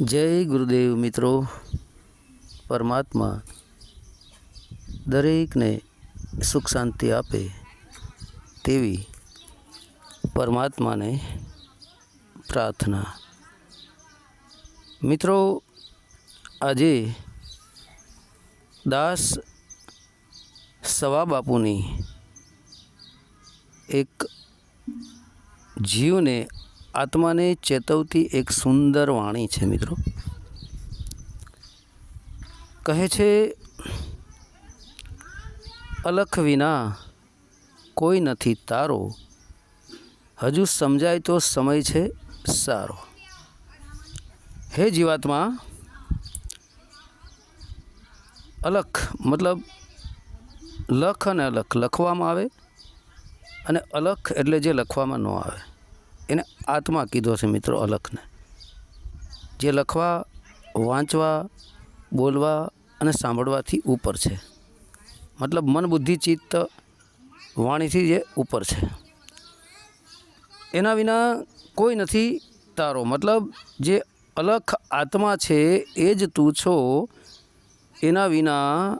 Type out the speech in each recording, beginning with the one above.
જય ગુરુદેવ મિત્રો. પરમાત્મા દરેકને સુખ શાંતિ આપે તેવી પરમાત્માને પ્રાર્થના. મિત્રો, આજે દાસ સવા બાપુની એક જીવને આત્માને ચેતવતી એક સુંદર વાણી છે મિત્રો. કહે છે, અલખ વિના કોઈ નથી તારો. હજુ સમજાય તો સમય છે સારો. હે જીવાત્મા, અલખ મતલબ લખ અને અલખ લખવામાં આવે અને અલખ એટલે જે લખવામાં ન આવે. એને આત્મા કીધો છે મિત્રો અલખને. જે લખવા, વાંચવા, બોલવા અને સાંભળવાથી ઉપર છે. મતલબ મન, બુદ્ધિ, ચિત્ત, વાણીથી જે ઉપર છે. એના વિના કોઈ નથી તારો. મતલબ જે અલખ આત્મા છે, એ જ તું છો, એના વિના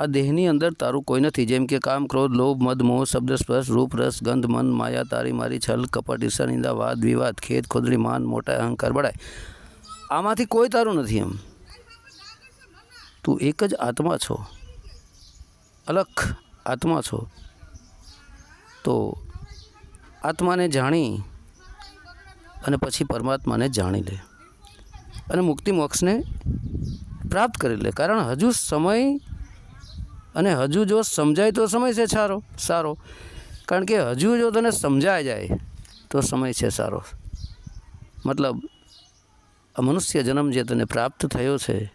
આ દેહની અંદર તારું કોઈ નથી. જેમ કે કામ, ક્રોધ, લોભ, મદ, મોહ, શબ્દ, સ્પર્શ, રૂપ, રસ, ગંધ, મન, માયા, તારી મારી છલ, કપટ, ઈર્ષા, નિંદા, વાદ, વિવાદ ખેત ખોદડી માન, મોટા, અહંકાર બળાય આમાંથી કોઈ તારું નથી એમ. તું એક જ આત્મા છો. અલખ આત્મા છો. તો આત્માને જાણી અને પછી પરમાત્માને જાણી લે. અને મુક્તિ મોક્ષને પ્રાપ્ત કરી લે. કારણ હજુ સમય અને હજુ જો સમજાય તો સમય છે સારો સારો. કારણ કે હજુ જો તને સમજાય જાય, તો સમય છે સારો. મતલબ મનુષ્ય જન્મ જે તને પ્રાપ્ત થયો છે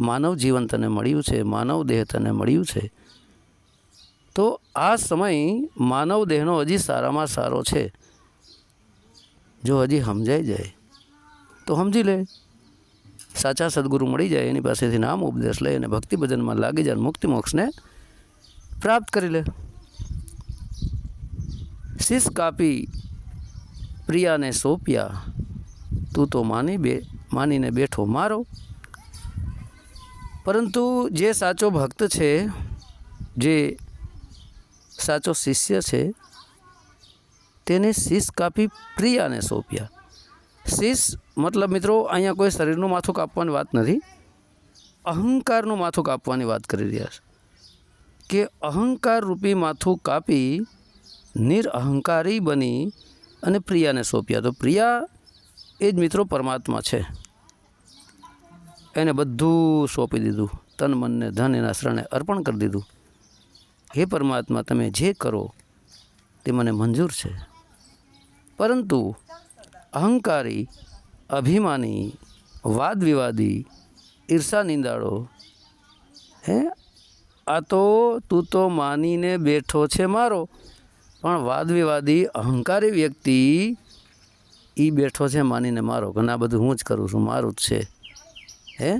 માનવ જીવન તને મળ્યું છે, માનવ દેહ તને મળ્યું છે, તો આ સમય માનવ દેહનો હજી સારામાં સારો છે. જો હજી સમજાઈ જાય, તો સમજી લે. સાચા સદગુરુ મળી જાય, એની પાસેથી નામ ઉપદેશ લે અને ભક્તિ ભજનમાં લાગી જાય મુક્તિ મોક્ષને પ્રાપ્ત કરી લે. શીશ કાપી પ્રિયાને સોંપ્યા, તું તો માની બે, માનીને બેઠો, મારો. પરંતુ જે સાચો ભક્ત છે, જે સાચો શિષ્ય છે, તેને શીશ કાપી પ્રિયાને સોંપ્યા. શીશ મતલબ મિત્રો, અહીંયા કોઈ શરીરનું માથું કાપવાની વાત નથી. અહંકારનું માથું કાપવાની વાત કરી રહ્યા છે. કે અહંકાર રૂપી માથું કાપી નિરઅહંકારી બની અને પ્રિયાને સોંપ્યા. તો પ્રિયા એ જ મિત્રો પરમાત્મા છે. એને બધું સોંપી દીધું. તન, મનને, ધન, એના શરણે અર્પણ કરી દીધું. હે પરમાત્મા, તમે જે કરો, તે મને મંજૂર છે. પરંતુ અહંકારી, અભિમાની વાદ વિવાદી ઈર્ષા નિંદાળો. હે? આ તો તું તો માનીને બેઠો છે મારો. પણ વાદ વિવાદી અહંકારી વ્યક્તિ એ બેઠો છે માનીને મારો. કે ના બધું હું જ કરું છું, મારું જ છે. હે?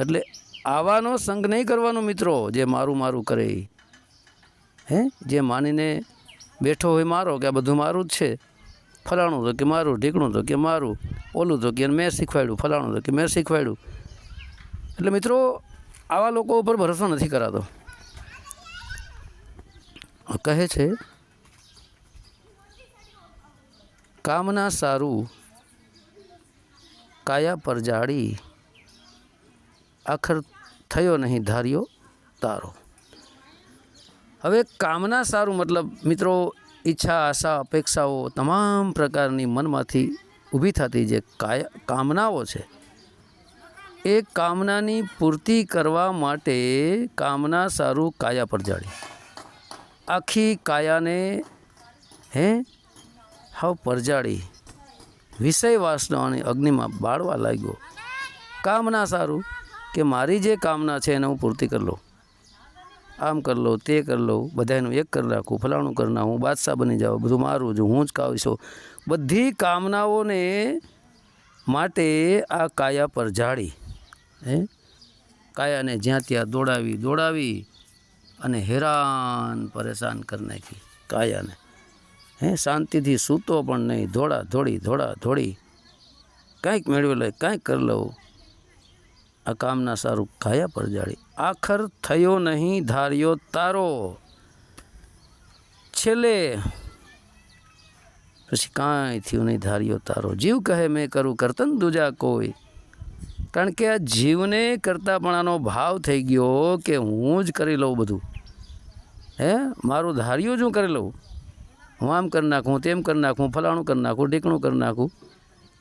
એટલે આવાનો સંગ નહીં કરવાનો મિત્રો, જે મારું મારું કરે. હે? જે માનીને બેઠો હોય મારો, કે આ બધું મારું જ છે. ફલાણું તો કે મારું, ઢીકણું તો કે મારું, ઓલું તો કે મેં શીખવાડ્યું, ફલાણું તો કે મેં શીખવાડ્યું. એટલે મિત્રો, આવા લોકો ઉપર ભરોસો નથી કરાતો. કહે છે, કામના સારું, કાયા પર જાળી આખર થયો નહીં ધાર્યો તારો. હવે કામના સારું મતલબ, મિત્રો ઈચ્છા, આશા, અપેક્ષાઓ તમામ પ્રકારની મનમાંથી ઊભી થતી જે કામનાઓ છે, એ કામનાની પૂર્તિ કરવા માટે કામના સારું કાયા પર જાળી. આખી કાયાને, હે, હાવ પરજાળી. વિષય વાસનાની અગ્નિમાં બાળવા લાગ્યો. કામના સારું કે મારી જે કામના છે એને હું પૂર્તિ કરી લઉં? આમ કરી લઉં તે કરી લઉં બધાનું એક કરી રાખું, ફલાણું કરી નાખું બાદશાહ બની જાઉં, બધું મારું છું, હું જ કાવીશું. બધી કામનાઓને માટે આ કાયા પર જાળી હે? કાયાને જ્યાં ત્યાં દોડાવી દોડાવી અને હેરાન પરેશાન કરી નાખી કાયાને. હે, શાંતિથી સૂતો પણ નહીં, ધોળા, ધોળી ધોળા, ધોળી. કાંઈક મેળવી લે, કાંઈક કરી લઉં આ કામના સારું કાયા પર જાળી આખર થયો નહીં ધાર્યો તારો। છેલ્લે પછી કાંઈ થયું નહીં ધાર્યો તારો। જીવ કહે મેં કરું કરતન દૂજા કોઈ। કારણ કે આ જીવને કરતાપણાનો ભાવ થઈ ગયો કે હું જ કરી લઉં બધું। હે? મારું ધાર્યું જ હું કરી લઉં। હું આમ કરી નાખું, તેમ કરી નાખું, ફલાણું કરી નાખું, ઢીકણું કરી નાખું।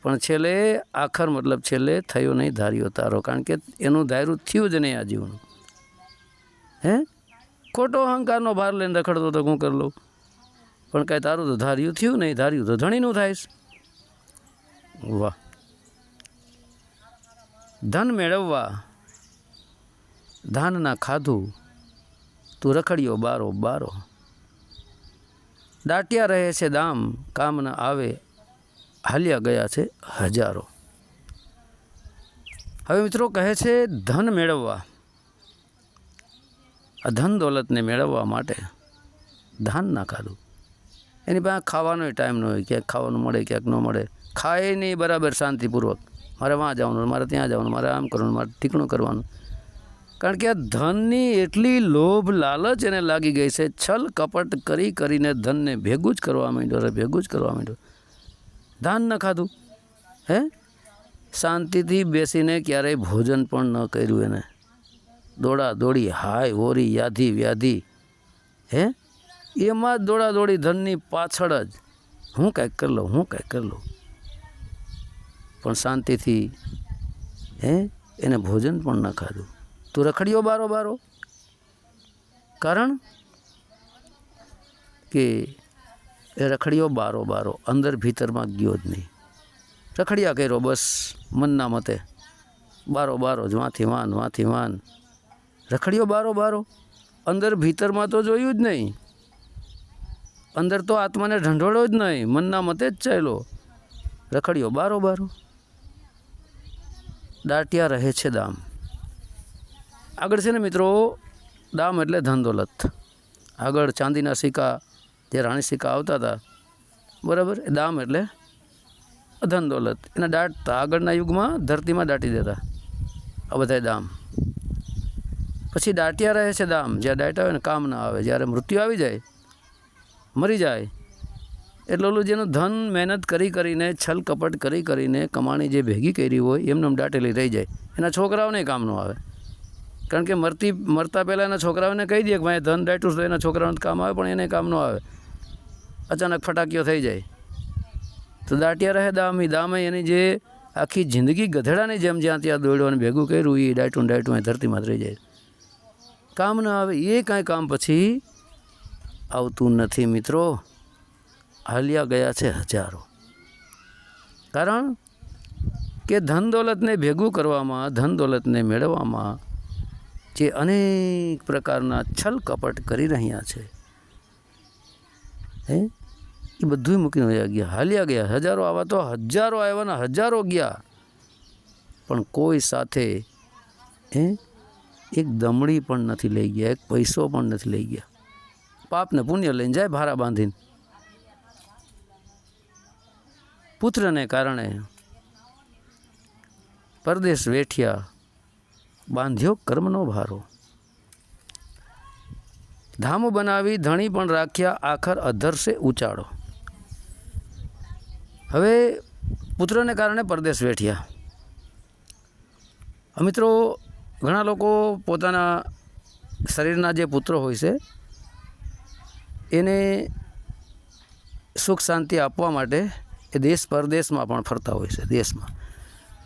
પણ છેલ્લે આખર મતલબ છેલ્લે થયો નહીં ધાર્યો તારો, કારણ કે એનું ધાર્યું થયું જ નહીં આ જીવનું. હે? ખોટો અહંકારનો ભાર લઈને રખડતો તો હું કરી લઉં? પણ કાંઈ તારું તો ધાર્યું થયું નહીં, ધાર્યું તો ધણીનું થાયશ વાહ. ધન મેળવવા, ધાનના ખાધું, તું રખડ્યો બારો બારો. દાટ્યા રહે છે દામ, કામ ન આવે હાલ્યા ગયા છે હજારો. હવે મિત્રો કહે છે ધન મેળવવા. આ ધન દોલતને મેળવવા માટે ધાન ના ખાધું. એની પાસે ખાવાનો ટાઈમ ન હોય, ક્યાંક ખાવાનું મળે, ક્યાંક ન મળે. ખાય નહીં બરાબર શાંતિપૂર્વક. મારે વાં જવાનું, મારે ત્યાં જવાનું, મારે આમ કરવાનું, મારે ઠીકણું કરવાનું. કારણ કે આ ધનની એટલી લોભ લાલચ એને લાગી ગઈ છે, છલ કપટ કરી કરીને ધનને ભેગું જ કરવા માંડ્યો, અરે ભેગું જ કરવા માંડ્યો. ધાન ન ખાધું, હે? શાંતિથી બેસીને ક્યારેય ભોજન પણ ન કર્યું એને. દોડા દોડી, હાય, હોરી, યાધી, વ્યાધી, હે? એમાં જ દોડા દોડી ધનની પાછળ જ. હું કાંઈક કરી લઉં, હું કાંઈક કરી લઉં. પણ શાંતિથી, હે? એને ભોજન પણ ન ખાધું. તું રખડ્યો બારો બારો. કારણ કે એ રખડ્યો બારો બારો, અંદર ભીતરમાં ગયો જ નહીં. રખડ્યા કર્યો બસ, મનના મતે. બારો બારો જ, વાંથી વાન વાંથી વાન. રખડ્યો બારો બારો, અંદર ભીતરમાં તો જોયું જ નહીં. અંદર તો આત્માને ઢંઢોળો જ નહીં, મનના મતે જ ચાલ્યો. રખડ્યો બારો બારો. દાટિયા રહે છે દામ. આગળ છે ને મિત્રો, દામ એટલે ધન દોલત આગળ ચાંદીના સિક્કા જે રાણી સિક્કા આવતા હતા. બરાબર? એ દામ એટલે ધન દોલત. એના દાટતા આગળના યુગમાં ધરતીમાં દાટી દેતા. આ બધા દામ. પછી દાટ્યા રહે છે દામ. જ્યાં દાટ્યા હોય ને કામ ના આવે. જ્યારે મૃત્યુ આવી જાય, મરી જાય, એટલે ઓલું જેનું ધન મહેનત કરી કરીને, છલ કપટ કરી કરીને કમાણી જે ભેગી કરી હોય, એમને એમ દાટેલી રહી જાય. એના છોકરાઓને કામનું આવે. કારણ કે મરતી, મરતા પહેલાં એના છોકરાઓને કહી દે કે ભાઈ, ધન દાટ્યું તો એના છોકરાઓને કામ આવે, પણ એને કામનું આવે. અચાનક ફટાકીઓ થઈ જાય. તો દાટિયા રહે દામી દામે એની જે આખી જિંદગી ગધેડાની જેમ જ્યાં ત્યાં દોડ્યો અને ભેગું કર્યું એ ડાયટું ડાયટું એ ધરતીમાં રહી જાય. કામ ન આવે, એ કાંઈ કામ પછી આવતું નથી મિત્રો. હાલ્યા ગયા છે હજારો. કારણ કે ધન દોલતને ભેગું કરવામાં, ધન દોલતને મેળવવામાં જે અનેક પ્રકારના છલ કપટ કરી રહ્યા છે. હે? એ બધું મૂકીને વયા ગયા હાલ્યા ગયા હજારો આવા તો હજારો આવ્યા ને હજારો ગયા પણ કોઈ સાથે હે એક દમડી પણ નથી લઈ ગયા એક પૈસો પણ નથી લઈ ગયા પાપને પુણ્ય લઈને જાય ભારા બાંધીને પુત્રને કારણે પરદેશ વેઠ્યા બાંધ્યો કર્મનો ભારો ધામ બનાવી ધણી પણ રાખ્યા આખર અધરસે ઉચાળો હવે પુત્રને કારણે પરદેશ વેઠ્યા. મિત્રો ઘણા લોકો પોતાના શરીરના જે પુત્રો હોય છે, એને સુખ શાંતિ આપવા માટે એ દેશ પરદેશમાં પણ ફરતા હોય છે, દેશમાં.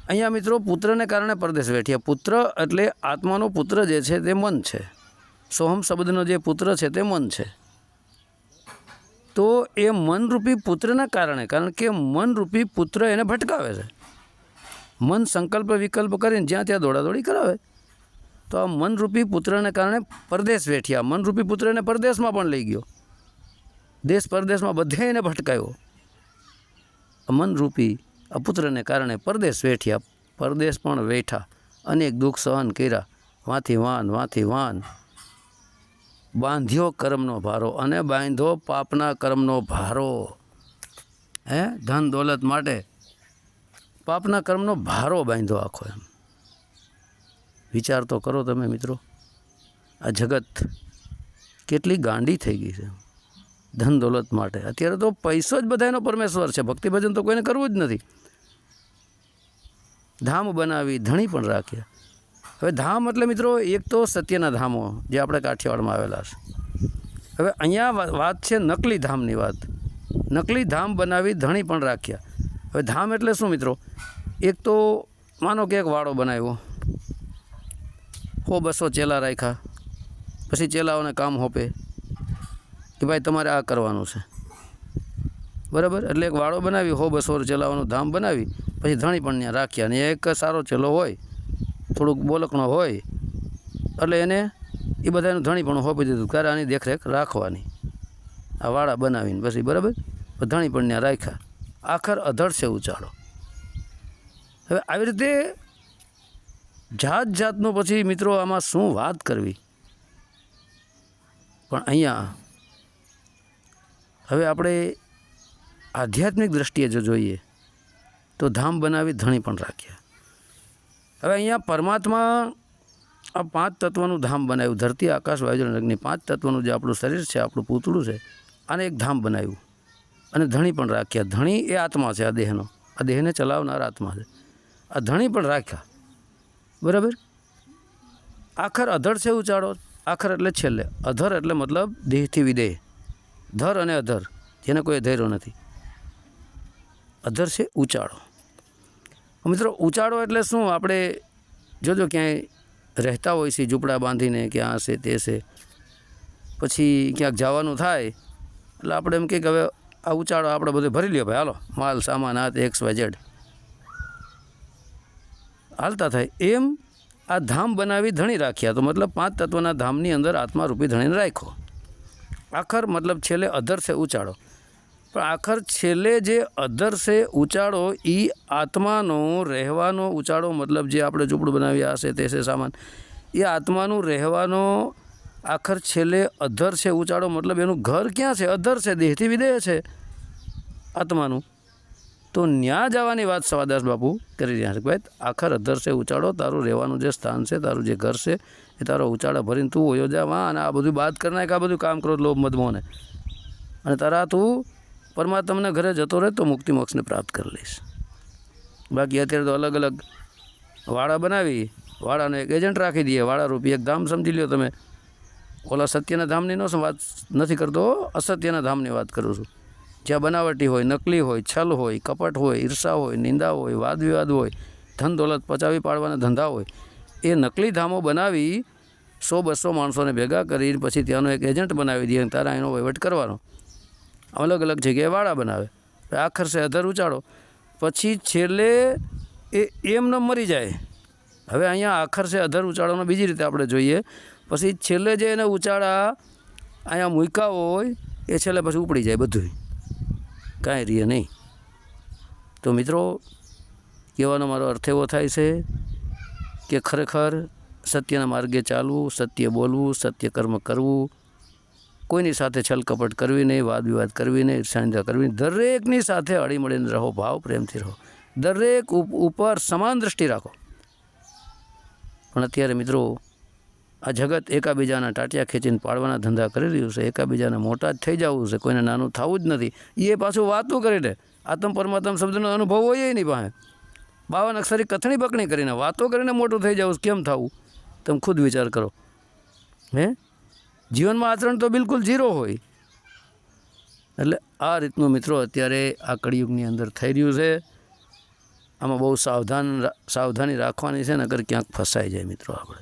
અહીંયા મિત્રો પુત્રને કારણે પરદેશ વેઠ્યા. પુત્ર એટલે આત્માનો પુત્ર જે છે તે મન છે. સોહમ શબ્દનો જે પુત્ર છે તે મન છે. તો એ મનરૂપી પુત્રના કારણે, કારણ કે મનરૂપી પુત્ર એને ભટકાવે છે. મન સંકલ્પ વિકલ્પ કરીને જ્યાં ત્યાં દોડાદોડી કરાવે. તો આ મનરૂપી પુત્રને કારણે પરદેશ વેઠ્યા. મનરૂપી પુત્રને પરદેશમાં પણ લઈ ગયો. દેશ પરદેશમાં બધે એને ભટકાયો. મનરૂપી આ પુત્રને કારણે પરદેશ વેઠ્યા. પરદેશ પણ વેઠા. અનેક દુઃખ સહન કર્યા. વાંથી વાન વાંથી વાન. બાંધ્યો કર્મનો ભારો અને બાંધ્યો પાપના કર્મનો ભારો. હે? ધન દોલત માટે પાપના કર્મનો ભારો બાંધ્યો આખો એમ. વિચાર તો કરો તમે મિત્રો. આ જગત કેટલી ગાંડી થઈ ગઈ છે. ધન દોલત માટે. અત્યારે તો પૈસો જ બધાનો પરમેશ્વર છે. ભક્તિ ભજન તો કોઈને કરવું જ નથી. ધામ બનાવી, ધણી પણ રાખ્યા. હવે ધામ એટલે મિત્રો એક તો સત્યના ધામો જે આપણે કાઠિયાવાડમાં આવેલા છે. હવે અહીંયા વાત છે નકલી ધામની વાત. નકલી ધામ બનાવી ધણી પણ રાખ્યા. હવે ધામ એટલે શું મિત્રો? એક તો માનો કે એક વાડો બનાવ્યો. હો બસો ચેલા રાખ્યા. પછી ચેલાઓને કામ હોપે કે ભાઈ તમારે આ કરવાનું છે. બરાબર? એટલે એક વાડો બનાવી, હો બસો ચેલાઓનું ધામ બનાવી, પછી ધણી પણ ત્યાં રાખ્યા. અને એક સારો ચેલો હોય થોડુંક બોલકણો હોય, એટલે એને એ બધાનું ધણી પણ હોપી દીધું ત્યારે આની દેખરેખ રાખવાની. આ વાળા બનાવીને પછી, બરાબર? ધણીપણને રાખ્યા. આખર અધડ છે ઉચાળો. હવે આવી રીતે જાત જાતનો પછી મિત્રો આમાં શું વાત કરવી? પણ અહીંયા હવે આપણે આધ્યાત્મિક દ્રષ્ટિએ જો જોઈએ, તો ધામ બનાવી ધણી પણ રાખ્યા. હવે અહીંયા પરમાત્મા આ પાંચ તત્વનું ધામ બનાવ્યું. ધરતી, આકાશ, વાયુજળ અગ્નિ. પાંચ તત્વનું જે આપણું શરીર છે, આપણું પૂતળું છે, આને એક ધામ બનાવ્યું. અને ધણી પણ રાખ્યા. ધણી એ આત્મા છે, આ દેહનો. આ દેહને ચલાવનાર આત્મા છે. આ ધણી પણ રાખ્યા. બરાબર? આખર અધર છે ઉચાળો આખર એટલે છેલ્લે. અધર એટલે મતલબ દેહથી વિદેહ. ધર અને અધર. જેને કોઈ ધૈર્યો નથી. અધર છે ઉચાળો મિત્રો ઉચાળો એટલે શું? આપણે જોજો ક્યાંય રહેતા હોય છે, ઝૂંપડા બાંધીને કે આ છે, તે છે. પછી ક્યાંક જવાનું થાય, એટલે આપણે એમ કે હવે આ ઉચાળો આપણે બધું ભરી લ્યો ભાઈ. હાલો, માલ, સામાન આ તે એક્સ વાય હાલતા થાય. એમ આ ધામ બનાવી ધણી રાખ્યા. તો મતલબ પાંચ તત્વના ધામની અંદર આત્મારૂપી ધણીને રાખ્યો. આખર મતલબ છેલ્લે અધર છે ઉચાળો પણ આખર છેલ્લે જે અધર છે, ઉચાળો એ આત્માનો રહેવાનો ઉચાળો, મતલબ જે આપણે ઝૂંપડું બનાવ્યા હશે તે છે સામાન એ આત્માનું રહેવાનો આખર છેલ્લે અધર છે, ઉચાળો, મતલબ એનું ઘર ક્યાં છે? અધર છે, દેહથી વિદેહ છે, આત્માનું. તો ન્યા જવાની વાત સવાદાસ બાપુ કરી રહ્યા છે ભાઈ, આખર અધર છે, ઉચાળો, તારું રહેવાનું જે સ્થાન છે, તારું જે ઘર છે, એ તારો ઉચાળા ભરીને તું ઓયો જા અને આ બધું બાદ કરી નાખ, આ બધું કામ કરો, લોભ મધમોને અને તારા તું પરમાત્માના ઘરે જતો રહે તો મુક્તિ મોક્ષને પ્રાપ્ત કરી લઈશ. બાકી અત્યારે તો અલગ અલગ વાડા બનાવી, વાડાનો એક એજન્ટ રાખી દઈએ. વાડા રૂપી એક ધામ સમજી લ્યો તમે. ઓલા સત્યના ધામની નો વાત નથી કરતો અસત્યના ધામની વાત કરું છું. જ્યાં બનાવટી હોય, નકલી હોય, છલ હોય, કપટ હોય, ઈર્ષા હોય, નિંદા હોય વાદ વિવાદ હોય, ધન દોલત પચાવી પાડવાના ધંધા હોય, એ નકલી ધામો બનાવી સો બસો માણસોને ભેગા કરી પછી ત્યાંનો એક એજન્ટ બનાવી દઈએ તારા એનો વહીવટ કરવાનો. અલગ અલગ જગ્યાએ વાડા બનાવે. આખર છે અધર ઉચાડો પછી છેલ્લે એ એમને મરી જાય. હવે અહીંયા આખર છે અધર ઉચાળોનો બીજી રીતે આપણે જોઈએ. પછી છેલ્લે જે એને ઉચાળા અહીંયા મૂકા હોય, એ છેલ્લે પછી ઉપડી જાય બધું કાંઈ રીએ નહીં. તો મિત્રો, કહેવાનો મારો અર્થ એવો થાય છે કે ખરેખર સત્યના માર્ગે ચાલવું, સત્ય બોલવું, સત્ય કર્મ કરવું કોઈની સાથે છલકપટ કરવી નહીં વાદ વિવાદ કરવી નહીં ઈર્ષાનિંદા કરવી. દરેકની સાથે હળીમળીને રહો, ભાવ પ્રેમથી રહો. દરેક ઉપ- ઉપર સમાન દૃષ્ટિ રાખો. પણ અત્યારે મિત્રો, આ જગત એકાબીજાના ટાટિયા ખેંચીને પાડવાના ધંધા કરી રહ્યું છે. એકાબીજાને મોટા જ થઈ જવું છે. કોઈને નાનું થવું જ નથી. એ પાછું વાતો કરીને આત્મ પરમાત્મ શબ્દનો અનુભવ હોય નહીં પાસે. બાવન અક્ષરી કથણી બકણી કરીને વાતો કરીને મોટું થઈ જવું કેમ થવું? તમે ખુદ વિચાર કરો. હે? જીવનમાં આચરણ તો બિલકુલ ઝીરો હોય. એટલે આ રીતનું મિત્રો અત્યારે આ કળિયુગની અંદર થઈ રહ્યું છે. આમાં બહુ સાવધાન સાવધાની રાખવાની છે નગર ક્યાંક ફસાઈ જાય મિત્રો આપણે.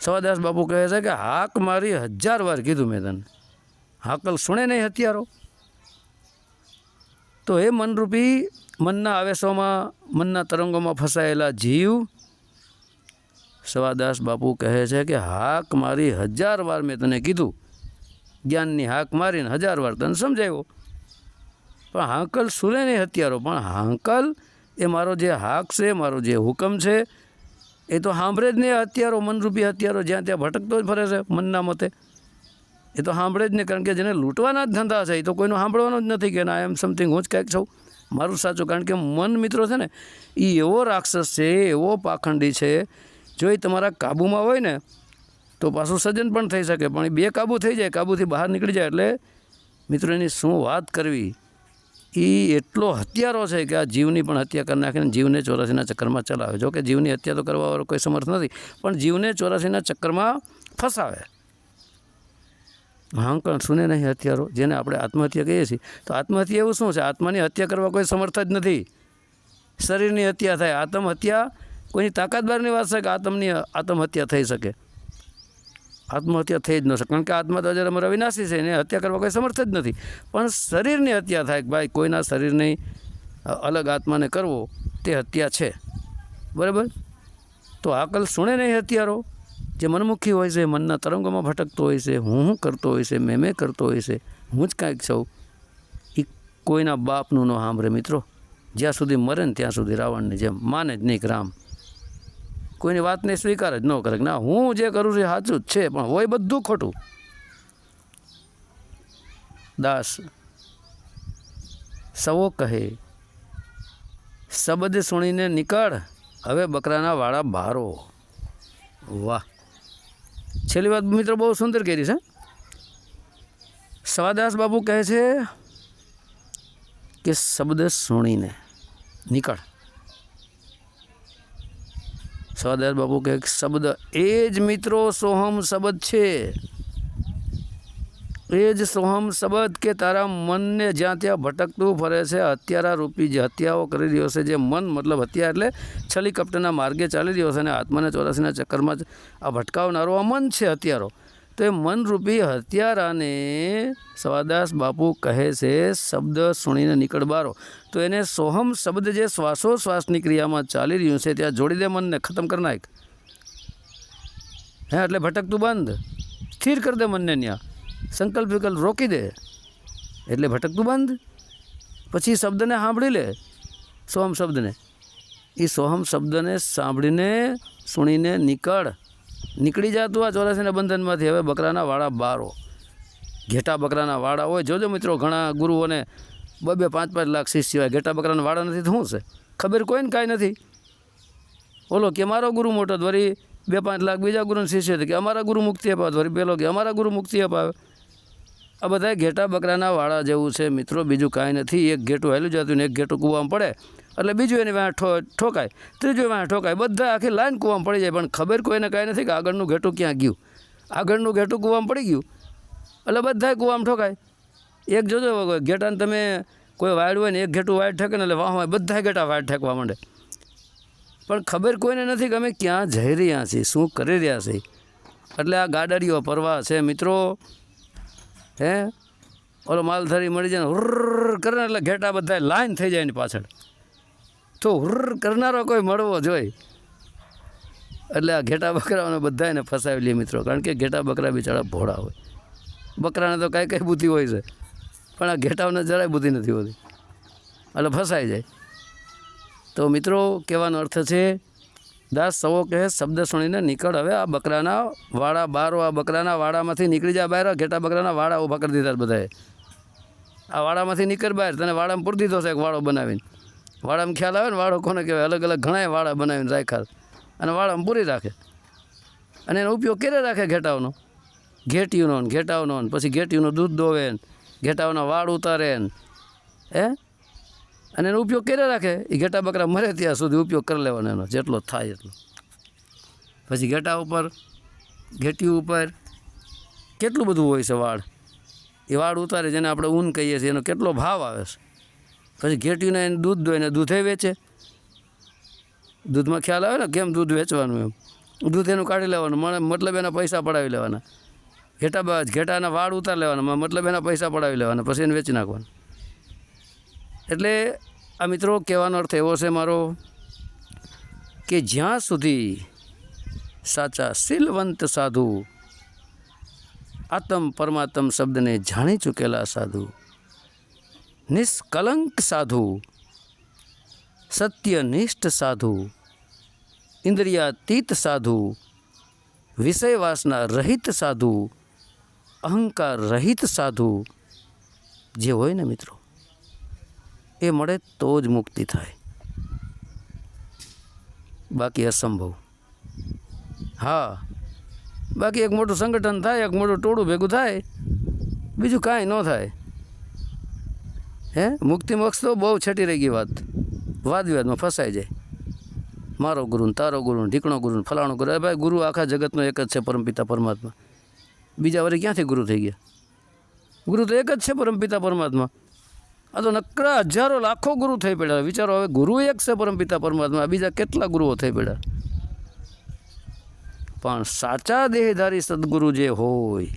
સવાદાસ બાપુ કહે છે કે હાક મારી હજાર વાર કીધું મેં તને. હાકલ સુણે નહીં હત્યારો તો એ મનરૂપી મનના આવેશોમાં, મનના તરંગોમાં ફસાયેલા જીવ સવાદાસ બાપુ કહે છે કે હાક મારી હજાર વાર મેં તને કીધું. જ્ઞાનની હાક મારીને હજાર વાર તને સમજાવ્યો. પણ હાંકલ સુરે નહીં હત્યારો, પણ હાંકલ એ મારો જે હાક છે, મારો જે હુકમ છે, એ તો સાંભળે જ નહીં હત્યારો, મનરૂપી હત્યારો જ્યાં ત્યાં ભટકતો જ ફરે છે મનના મતે. એ તો સાંભળે જ નહીં કારણ કે જેને લૂંટવાના જ ધંધા છે, એ તો કોઈનું સાંભળવાનું જ નથી કે ના, એમ સમથિંગ હું જ કંઈક છું. મારું સાચું કારણ કે મન મિત્રો છે ને એ એવો રાક્ષસ છે, એવો પાખંડી છે જો એ તમારા કાબૂમાં હોય ને, તો પાછું સજ્જન પણ થઈ શકે. પણ એ બે કાબુ થઈ જાય, કાબુથી બહાર નીકળી જાય એટલે મિત્રો એની શું વાત કરવી? એ એટલો હત્યારો છે કે આ જીવની પણ હત્યા કરી નાખીને જીવને ચોરાસીના ચક્કરમાં ચલાવે. જો કે જીવની હત્યા તો કરવાવાળો કોઈ સમર્થ નથી, પણ જીવને ચોરાસીના ચક્કરમાં ફસાવે. હાંકણ સુને નહીં હત્યારો જેને આપણે આત્મહત્યા કહીએ છીએ. તો આત્મહત્યા એવું શું છે? આત્માની હત્યા કરવા કોઈ સમર્થ જ નથી. શરીરની હત્યા થાય, આત્મહત્યા કોઈની તાકાત બહારની વાત છે કે આત્મની આત્મહત્યા થઈ શકે? આત્મહત્યા થઈ જ ન શકે. કારણ કે આત્મા તો જ્યારે અમારે વિનાશી છે, એને હત્યા કરવા કોઈ સમર્થ જ નથી. પણ શરીરની હત્યા થાય ભાઈ કોઈના શરીરની અલગ આત્માને કરવો, તે હત્યા છે. બરાબર? તો આકલ સુણે નહીં હત્યારો. જે મનમુખી હોય છે, મનના તરંગોમાં ભટકતો હોય છે, હું હું કરતો હોય છે, મેં મેં કરતો હોય છે, હું જ કાંઈક છું. એ કોઈના બાપનું ન સાંભળે મિત્રો. જ્યાં સુધી મરે ને ત્યાં સુધી રાવણની જેમ માને જ નહીં રામ. કોઈની વાતને સ્વીકાર, જ ન કરે. ના, હું જે કરું છું સાચું જ છે, પણ હોય બધું ખોટું. દાસ, સવો કહે, શબ્દ સુણીને નીકળ, હવે બકરાના વાળા ભારો. વાહ. છેલ્લી વાત મિત્રો બહુ સુંદર કરી છે સવાદાસ બાબુ કહે છે કે શબ્દ સુણીને નીકળ. બાબુ કહે કે શબ્દ, એ જ મિત્રો સોહમ શબ્દ છે. એ જ સોહમ શબ્દ કે તારા મનને જ્યાં ત્યાં ભટકતું ફરે છે, હત્યારા રૂપી જે હત્યાઓ કરી રહ્યો છે, જે મન મતલબ હત્યા એટલે છલી કપટના માર્ગે ચાલી રહ્યો છે અને આત્માને ચોરાસીના ચક્કરમાં જ આ ભટકાવનારો આ મન છે હત્યારો. તો એ મનરૂપી હત્યારાને સવાદાસ બાપુ કહે છે, શબ્દ સુણીને નીકળ બારો તો એને સોહમ શબ્દ જે શ્વાસોશ્વાસની ક્રિયામાં ચાલી રહ્યું છે, ત્યાં જોડી દે મનને, ખતમ કરી નાખ. હે, એટલે ભટકતું બંધ. સ્થિર કરી દે મનને ત્યાં સંકલ્પ વિકલ્પ રોકી દે. એટલે ભટકતું બંધ. પછી શબ્દને સાંભળી લે, સોહમ શબ્દને. એ સોહમ શબ્દને સાંભળીને, સુણીને નીકળ. નીકળી જતું આ ચોરાસીના બંધનમાંથી. હવે બકરાના વાળા બારો. ઘેટા બકરાના વાળા હોય. જોજો મિત્રો, ઘણા ગુરુઓને બે બે પાંચ પાંચ લાખ શિષ્ય હોય. ઘેટા બકરાના વાળા નથી તો શું છે? ખબર કોઈને કાંઈ નથી. ઓલો કે મારો ગુરુ મોટો વળી બે પાંચ લાખ બીજા ગુરુને શિષ્ય કે અમારા ગુરુ મુક્તિ અપાવે વળી પેલો કે અમારા ગુરુ મુક્તિ અપાવે. આ બધા ઘેટા બકરાના વાળા જેવું છે. મિત્રો, બીજું કાંઈ નથી. એક ઘેટું હેલું જતું ને એક ઘેટું કૂવામાં પડે. એટલે બીજું એની વાં ઠોકાય. ત્રીજું વાં ઠોકાય. બધા આખી લાઈન કૂવામાં પડી જાય. પણ ખબર કોઈને કાંઈ નથી કે આગળનું ઘેટું ક્યાં ગયું. આગળનું ઘેટું કૂવામાં પડી ગયું. એટલે બધાય કૂવામાં ઠોકાય. એક જોજો, ઘેટાને તમે કોઈ વાડ હોય ને એક ઘેટું વાડ ઠેકે ને એટલે વાહ વાહ બધા ઘેટા વાડ ઠેકવા માંડે. પણ ખબર કોઈને નથી કે અમે ક્યાં જઈ રહ્યા છીએ, શું કરી રહ્યા છીએ. એટલે આ ગાડાડીઓ પરવા છે મિત્રો. હે? ઓલો માલધારી મળી જાય ને હુર્ર કરે એટલે ઘેટા બધા લાઈન થઈ જાય એની પાછળ. તો હુર્ર કરનારો કોઈ મળવો જોઈએ એટલે આ ઘેટા બકરાઓને બધાને ફસાવી લે મિત્રો, કારણ કે ઘેટા બકરા બિચારા ભોળા હોય. બકરાને તો કાંઈ કાંઈ બુદ્ધિ હોય છે, પણ આ ઘેટાઓને જરાય બુદ્ધિ નથી હોતી. એટલે ફસાઈ જાય. તો મિત્રો, કહેવાનો અર્થ છે, દાસ સવો કહે, શબ્દ સુણીને નીકળ હવે આ બકરાના વાળા બારો, આ બકરાના વાડામાંથી નીકળી જાય બહાર ઘેટા બકરાના વાડા ઊભા કરી દીધા બધાએ. આ વાડામાંથી નીકળ બહાર, તને વાડામાં પૂરી દીધો છે એક વાડો બનાવીને. વાડામાં ખ્યાલ આવે ને, વાડો કોને કહેવાય? અલગ અલગ ઘણાય વાળા બનાવીને રાખ્યા અને વાડામાં પૂરી રાખે. અને એનો ઉપયોગ ક્યારે રાખે ઘેટાઓનો ઘેટીઓનો ને ઘેટાઓનો પછી ઘેટીઓનું દૂધ દોવે ને ઘેટાઓના વાળ ઉતારે ને. હે? અને એનો ઉપયોગ ક્યારે રાખે? એ ઘેટા બકરા મરે ત્યાં સુધી ઉપયોગ કરી લેવાનો એનો, જેટલો થાય એટલો. પછી ઘેટા ઉપર ઘેટિયું ઉપર કેટલું બધું હોય છે વાળ એ વાળ ઉતારે જેને આપણે ઊન કહીએ છીએ, એનો કેટલો ભાવ આવે છે? પછી ઘેટીને એને દૂધ દોઈને દૂધે વેચે. દૂધમાં ખ્યાલ આવે ને કેમ દૂધ વેચવાનું એમ? દૂધ એનું કાઢી લેવાનું મને મતલબ એના પૈસા પડાવી લેવાના. ઘેટા ઘેટાના વાળ ઉતાર લેવાના મતલબ એના પૈસા પડાવી લેવાના, પછી એને વેચી નાખવાના. એટલે આ મિત્રો કહેવાનો અર્થ એવો છે મારો કે જ્યાં સુધી સાચા શીલવંત સાધુ આત્મ પરમાત્મ શબ્દને જાણી ચૂકેલા સાધુ નિષ્કલંક સાધુ સત્યનિષ્ઠ સાધુ ઇન્દ્રિયાતીત સાધુ વિષયવાસના રહિત સાધુ અહંકાર રહિત સાધુ જે હોય ને મિત્રો એ મળે તો જ મુક્તિ થાય બાકી અસંભવ હા બાકી એક મોટું સંગઠન થાય એક મોટું ટોળું ભેગું થાય બીજું કાંઈ ન થાય હે? મુક્તિ મોક્ષ તો બહુ છટી રહી ગઈ વાત. વાદ વિવાદમાં ફસાઈ જાય. મારો ગુરુ તારો ગુરુ ઢીકણો ગુરુ ફલાણો ગુરુ. ભાઈ, ગુરુ આખા જગતનો એક જ છે પરમપિતા પરમાત્મા. બીજા વરે ક્યાંથી ગુરુ થઈ ગયા? ગુરુ તો એક જ છે પરમપિતા પરમાત્મા. આ તો નકરા હજારો લાખો ગુરુ થઈ પડ્યા. વિચારો, હવે ગુરુ એક છે પરમપિતા પરમાત્મા, બીજા કેટલા ગુરુઓ થઈ પડ્યા? પણ સાચા દેહધારી સદગુરુ જે હોય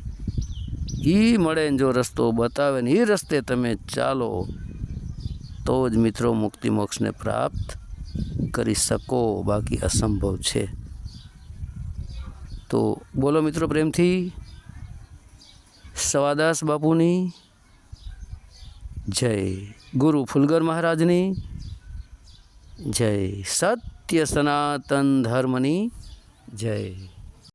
એ મળે ને જો રસ્તો બતાવે ને એ રસ્તે તમે ચાલો, તો જ મિત્રો મુક્તિ મોક્ષને પ્રાપ્ત કરી શકો. બાકી અસંભવ છે. તો બોલો મિત્રો પ્રેમથી. સવાદાસ બાપુની જય. ગુરુ ફુલગર મહારાજની જય. સત્ય સનાતન ધર્મની જય.